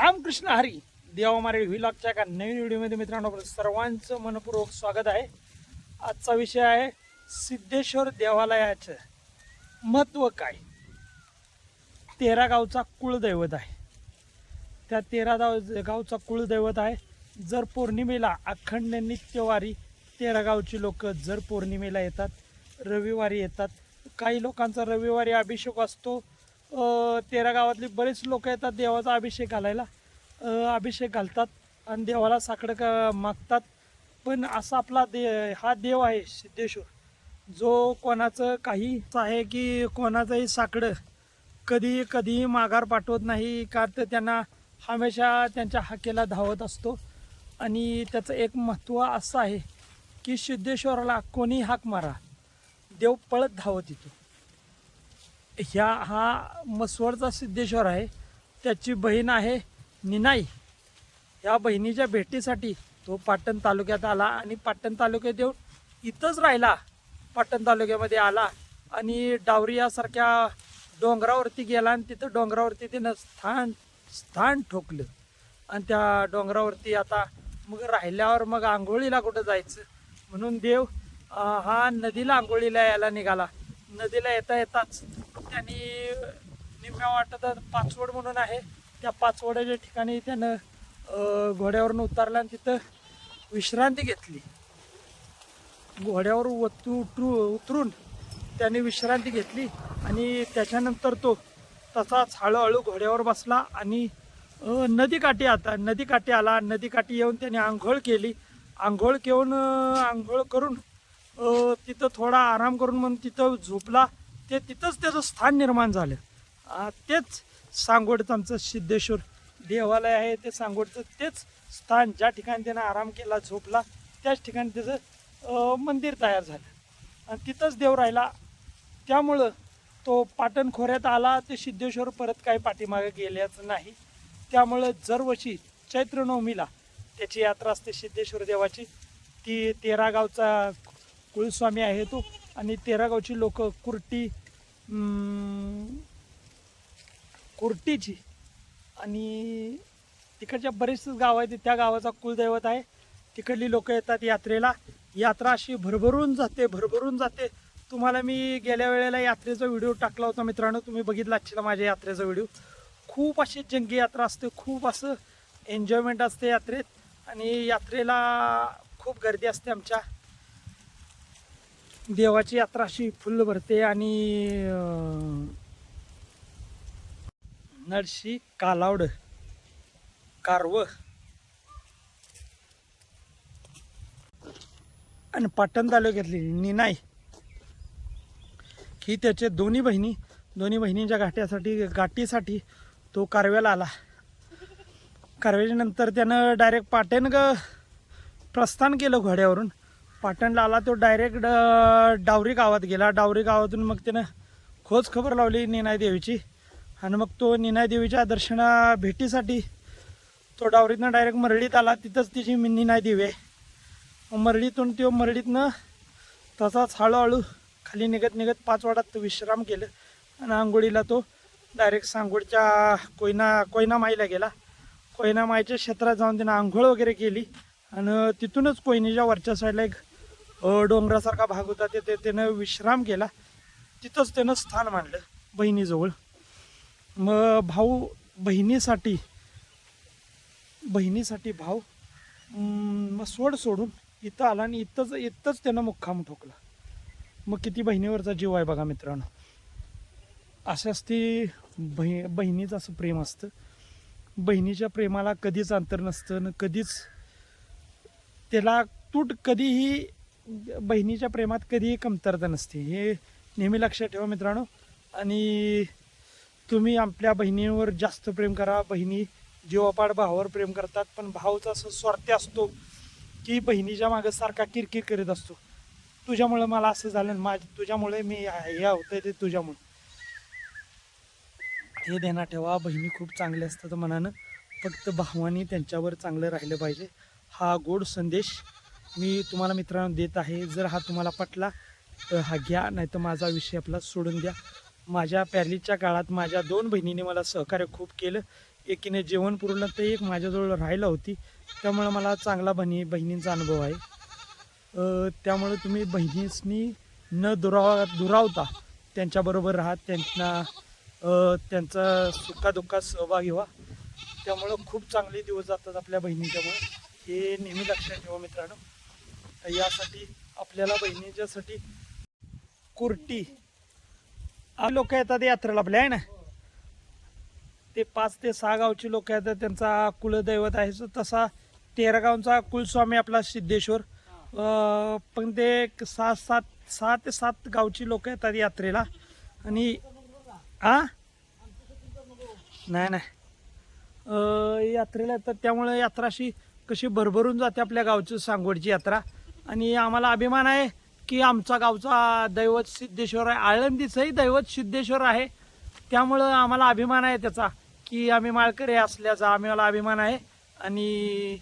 रामकृष्ण हरी देवा मारे व्हिलॉगच्या एका नवीन व्हिडिओमध्ये मित्रांनो सर्वांचं मनपूर्वक स्वागत आहे. आजचा विषय आहे सिद्धेश्वर देवालयाचं महत्त्व काय? तेरा गावचा कुळदैवत आहे. त्या तेरा गाव गावचा कुळदैवत आहे. जर पौर्णिमेला अखंड नित्यवारी तेरा गावची लोक जर पौर्णिमेला येतात रविवारी येतात काही लोकांचा रविवारी अभिषेक असतो तेरा गावातली बरेच लोक येतात देवाचा अभिषेक घालायला. अभिषेक घालतात आणि देवाला साकडं का मागतात. पण असा आपला दे हा देव आहे सिद्धेश्वर. जो कोणाचं काही आहे की कोणाचंही साकडं कधी कधीही माघार पाठवत नाही का तर त्यांना हमेशा त्यांच्या हाकेला धावत असतो. आणि त्याचं एक महत्त्व असं आहे की सिद्धेश्वराला कोणी हाक मारा देव पळत धावत येतो. ह्या हा मसवडचा सिद्धेश्वर आहे. त्याची बहीण आहे निनाई. ह्या बहिणीच्या भेटीसाठी तो पाटण तालुक्यात आला आणि पाटण तालुक्यात येऊन इथंच राहिला. पाटण तालुक्यामध्ये आला आणि डावरी यासारख्या डोंगरावरती गेला आणि तिथं डोंगरावरती त्यानं स्थान स्थान ठोकलं. आणि त्या डोंगरावरती आता मग राहिल्यावर मग आंघोळीला कुठं जायचं? म्हणून देव हा नदीला आंघोळीला यायला निघाला. नदीला येता येताच त्यांनी निम्म्या वाटत पाचवड म्हणून आहे. त्या पाचवड्याच्या ठिकाणी त्यानं घोड्यावरून उतरला आणि तिथं विश्रांती घेतली. घोड्यावर वतू उतरू उतरून त्याने विश्रांती घेतली आणि त्याच्यानंतर तो तसाच हळूहळू घोड्यावर बसला आणि नदीकाठी आता नदीकाठी आला. नदीकाठी येऊन त्याने आंघोळ केली. आंघोळ घेऊन आंघोळ करून तिथं थोडा आराम करून म्हणून तिथं झोपला. ते तिथंच त्याचं स्थान निर्माण झालं. तेच सांगोडचं आमचं सिद्धेश्वर देवालय आहे. ते सांगोडचं तेच स्थान ज्या ठिकाणी त्यानं आराम केला झोपला त्याच ठिकाणी त्याचं मंदिर तयार झालं. आणि तिथंच देव राहिला. त्यामुळं तो पाटण खोऱ्यात आला. ते सिद्धेश्वर परत काही पाठीमागे गेल्याचं नाही. त्यामुळं दरवर्षी चैत्रनवमीला त्याची यात्रा असते सिद्धेश्वर देवाची. ती तेरा गावचा कुळस्वामी आहे तो आणि तेरा गावची लोक कुर्टी कुर्टीची. आणि तिकडच्या बरेच गाव आहेत त्या गावाचा कुलदैवत आहे. तिकडली लोक येतात यात्रेला. यात्रा अशी भरभरून जाते भरभरून जाते. तुम्हाला मी गेल्या वेळेला यात्रेचा व्हिडिओ टाकला होता मित्रांनो. तुम्ही बघितला असशील माझ्या यात्रेचा व्हिडिओ. खूप अशी जंगी यात्रा असते खूप असं एन्जॉयमेंट असते यात्रेत. आणि यात्रेला खूप गर्दी असते आमच्या. देवाची यात्रा अशी फुल्ल भरते आणि नरशी कालावड कारव आणि पाटण तालुक्यातली निनाय ही त्याचे दोन्ही बहिणी दोन्ही बहिणींच्या गाठ्यासाठी गाठीसाठी तो कारव्याला आला. कारव्याच्या नंतर त्यानं डायरेक्ट पाटण ग प्रस्थान केलं घोड्यावरून. पाटणला आला तो डायरेक्ट डावरी गावात गेला. डावरी गावातून मग त्यानं खोज खबर लावली निनाय देवीची आणि मग तो निनाय देवीच्या दर्शना भेटीसाठी तो डावरीतनं डायरेक्ट मरळीत आला. तिथंच तिची निनाय देवी आहे. मरळीतून तो मरळीतनं तसाच हळूहळू खाली निघत निघत पाचवाडात विश्राम केलं. आणि आंघोळीला तो डायरेक्ट सांगोडच्या कोयना कोयना माईला गेला. कोयना माईच्या क्षेत्रात जाऊन त्यानं आंघोळ वगैरे केली. आणि तिथूनच कोयनेच्या वरच्या साईडला एक डोंगरासारखा भाग होता. तिथे त्यानं विश्राम केला. तिथंच त्यानं स्थान मांडलं बहिणीजवळ. मग भाऊ बहिणीसाठी बहिणीसाठी भाऊ मग सोड सोडून इथं आला आणि इथंच इथंच त्यानं मुक्काम ठोकला. मग किती बहिणीवरचा जीव आहे बघा मित्रांनो. अशाच ती बहि बहिणीचं असं प्रेम असतं. बहिणीच्या प्रेमाला कधीच अंतर नसतं न कधीच त्याला तूट कधीही बहिणीच्या प्रेमात कधीही कमतरता नसते. हे नेहमी लक्षात ठेवा मित्रांनो. आणि तुम्ही आपल्या बहिणीवर जास्त प्रेम करा. बहिणी जीवापाड भावावर प्रेम करतात पण भाऊचा असं स्वार्थी असतो की बहिणीच्या मागं सारखा किरकिर करीत असतो. तुझ्यामुळे मला असं झालं माझ तुझ्यामुळे मी हे होतंय ते तुझ्यामुळे. हे देणार ठेवा. बहिणी खूप चांगल्या असतात मनानं. फक्त भावानी त्यांच्यावर चांगलं राहिलं पाहिजे. हा गोड संदेश मी तुम्हाला मित्रांनो देत आहे. जर हा तुम्हाला पटला तर हा घ्या नाही तर माझा विषय आपला सोडून द्या. माझ्या पॅरलीच्या काळात माझ्या दोन बहिणीने मला सहकार्य खूप केलं. एकीने जेवण पुरवलं तर एक माझ्याजवळ राहिला होती. त्यामुळं मला चांगला बहिणी बहिणींचा अनुभव आहे. त्यामुळे तुम्ही बहिणीसनी न दुराव दुरावता त्यांच्याबरोबर राहा. त्यांना त्यांचा सुखादुःखात सहभागी व्हा त्यामुळं खूप चांगले दिवस जातात आपल्या बहिणीच्यामुळे. हे नेहमी लक्षात ठेवा मित्रांनो. यासाठी आपल्याला बहिणीच्यासाठी कुर्टी. लोक येतात यात्रेला आपल्या आहे ना? ते पाच ते सहा गावचे लोक येतात त्यांचा कुलदैवत आहे. तसा तेरा गावचा कुलस्वामी आपला सिद्धेश्वर. पण ते सहा सात सहा ते सात गावची लोक येतात यात्रेला. आणि आ? नाही नाही. यात्रेला येतात त्यामुळे यात्रा अशी कशी भरभरून जाते आपल्या गावची सांगोडची यात्रा. आणि आम्हाला अभिमान आहे की आमचा गावचा दैवत सिद्धेश्वर आहे. आळंदीचंही दैवत सिद्धेश्वर आहे. त्यामुळं आम्हाला अभिमान आहे त्याचा की आम्ही माळकरी असल्याचा आम्हाला अभिमान आहे. आणि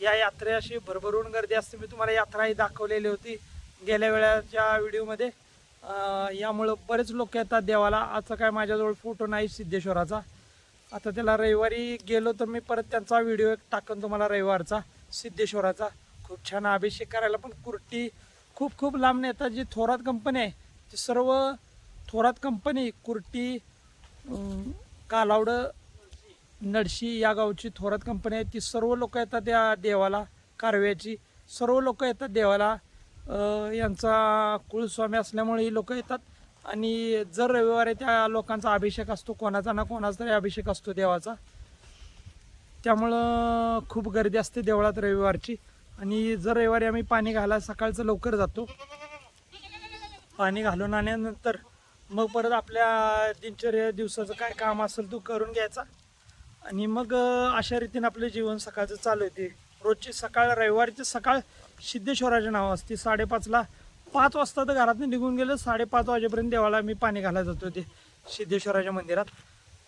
या यात्रे अशी भरभरून गर्दी असते. मी तुम्हाला यात्राही दाखवलेली होती गेल्या वेळाच्या व्हिडिओमध्ये. यामुळं बरेच लोक येतात देवाला. असं काय माझ्याजवळ फोटो नाही सिद्धेश्वराचा. आता त्याला रविवारी गेलो तर मी परत त्यांचा व्हिडिओ एक टाकन तुम्हाला रविवारचा सिद्धेश्वराचा. खूप छान अभिषेक करायला पण कुर्टी खूप खूप लांब येतात जी थोरात कंपनी आहे ती सर्व थोरात कंपनी कुर्टी कालावडं नडशी या गावची थोरात कंपनी आहे ती सर्व लोक येतात त्या देवाला कारव्याची. सर्व लोक येतात देवाला. यांचा कुळस्वामी असल्यामुळे ही लोक येतात. आणि जर रविवारी त्या लोकांचा अभिषेक असतो कोणाचा ना कोणाचा तरी अभिषेक असतो देवाचा. त्यामुळं खूप गर्दी असते देवळात रविवारची. आणि जर रविवारी आम्ही पाणी घालायला सकाळचं लवकर जातो. पाणी घालून आल्यानंतर मग परत आपल्या दिनचर्या दिवसाचं काय काम असेल तो करून घ्यायचा. आणि मग अशा रीतीने आपलं जीवन सकाळचं चालू येते रोजची सकाळ रविवारची सकाळ सिद्धेश्वराचे नाव असते. साडेपाचला पाच वाजता तर घरातून निघून गेलं साडेपाच वाजेपर्यंत देवाला मी पाणी घालायला जातो ते सिद्धेश्वराच्या मंदिरात.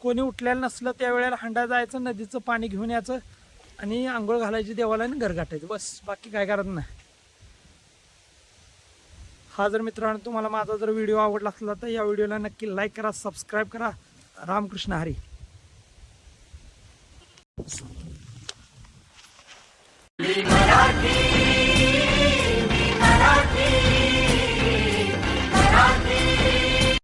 कोणी उठलेलं नसलं त्यावेळेला हंडा जायचं नदीचं पाणी घेऊन यायचं. आणि आंघोळ घालायची देवाला आणि घर गाठायचं बस बाकी काय करत नाही. हा जर मित्रांनो तुम्हाला माझा जर व्हिडिओ आवडला असला तर या व्हिडिओला नक्की लाईक करा सबस्क्राईब करा. रामकृष्ण हरी.